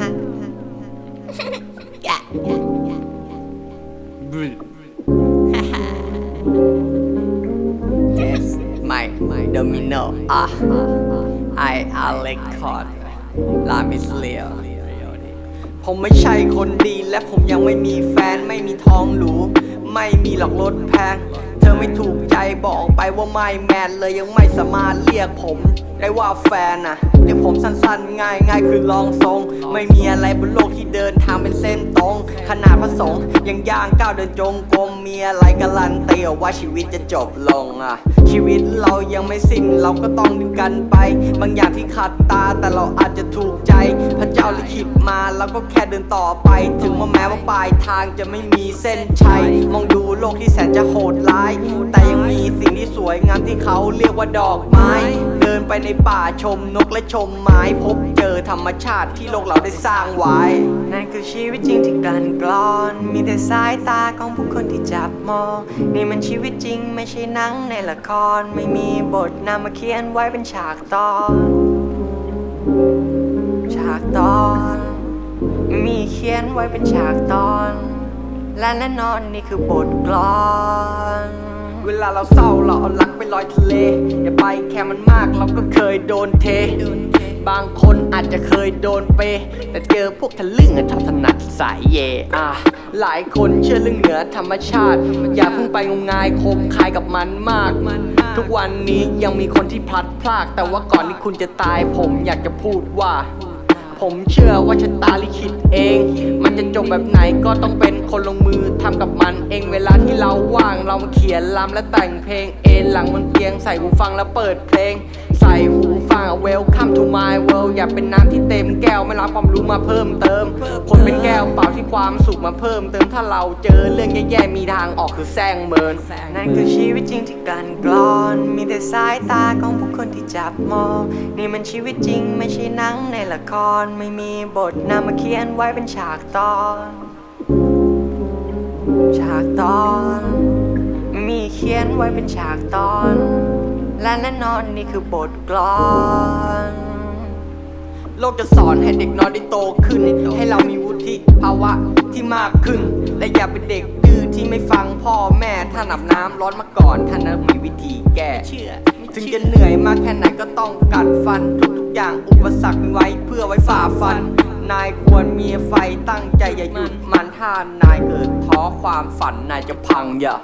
ฮะแกะแกะแกะฮ่าฮ่า yes my my domino ah I Alex Cod Lamis Leo ผมไม่ใช่คนดีและผมยังไม่มีแฟนไม่มีทองหรูไม่มีหลอกรถแพง เธอไม่ถูกใจบอกไปว่าไม่แมนเลยยังไม่สามารถเรียกผม ได้ว่าแฟนนะเรียกผมสั้นๆ ง่ายง่ายคือลองทรง ไม่มีอะไรบนโลกที่เดินทางเป็นเส้นตรง ขนาดพระสงฆ์ยังย่างก้าวเดินจงกรมมีอะไรการันตีว่าชีวิตจะจบลงอะ ชีวิตเรายังไม่สิ้นเราก็ต้องดึงกันไป บางอย่างที่ขัดตาแต่เราอาจจะถูกใจ พระเจ้าลิขิตมาเราก็แค่เดินต่อไป ถึงว่าแม้ว่าปลายทางจะไม่มีเส้นชัย มองดูโลกที่แสนจะโหดร้าย แต่ยังมีสิ่งที่สวยงามที่เขาเรียกว่าดอกไม้เดินนไปในป่าชมนกและชมไม้พบเจอธรรมชาติที่โลกเราได้สร้างไว้ นั่นคือชีวิตจริงที่กลั่นกรอน มีแต่สายตาของผู้คนที่จับมอง นี่มันชีวิตจริงไม่ใช่หนังในละคร ไม่มีบทนำมาเขียนไว้เป็นฉากตอน ฉากตอนไม่มีเขียนไว้เป็นฉากตอน และแน่นอนนี่คือบทกลอน เวลาเราเศร้าเราเอาลักไปลอยทะเล อย่าไปแค่มันมากเราก็เคยโดนเท บางคนอาจจะเคยโดนเป แต่เจอพวกทะลึ่งอะทำถนัดสายเยอะหลายคนเชื่อเรื่องเหนือธรรมชาติ อย่าเพิ่งไปงมงายคมคายกับมันมาก ทุกวันนี้ยังมีคนที่พลัดพราก แต่ว่าก่อนที่คุณจะตายผมอยากจะพูดว่า ผมเชื่อว่าชะตาลิขิตเอง มันจะจบแบบไหนก็ต้องเป็นคนลงมือทำกับมัน เองเวลาที่เราว่างเรามาเขียนลำและแต่งเพลง เอนหลังบนเตียงใส่หูฟังแล้วเปิดเพลง ใส่หูฟัง Welcome to my world อย่าเป็นน้ำที่เต็มแก้วไม่รับความรู้มาเพิ่มเติม คนเป็นแก้วเปล่าที่ความสุขมาเพิ่มเติมถ้าเราเจอเรื่องแย่ๆมีทางออกคือแซงเมินนั่นคือชีวิตจริงที่กลันกรอน มีแต่สายตาของผู้คนที่จับมอง นี่มันชีวิตจริงไม่ใช่หนังในละครไม่มีบทนำมาเขียนไว้เป็นฉากตอน ฉากตอนไม่มีเขียนไว้เป็นฉากตอน และแน่นอนนี่คือบทกลอน โลกจะสอนให้เด็กน้อยได้โตขึ้น ให้เรามีวุฒิภาวะที่มากขึ้น และอย่าเป็นเด็กดื้อที่ไม่ฟังพ่อแม่ถ้าหนับน้ำร้อนมาก่อนท่านนั้นมีวิธีแก้เชื่อถึงจะเหนื่อยมากแค่ไหนก็ต้องกัดฟันทุกๆอย่างอุปสรรคมีไว้เพื่อไว้ฝ่าฟันนายควร มีไฟตั้งใจอย่าหยุดมันถ้านายเกิดท้อความฝันนายจะพังอย่า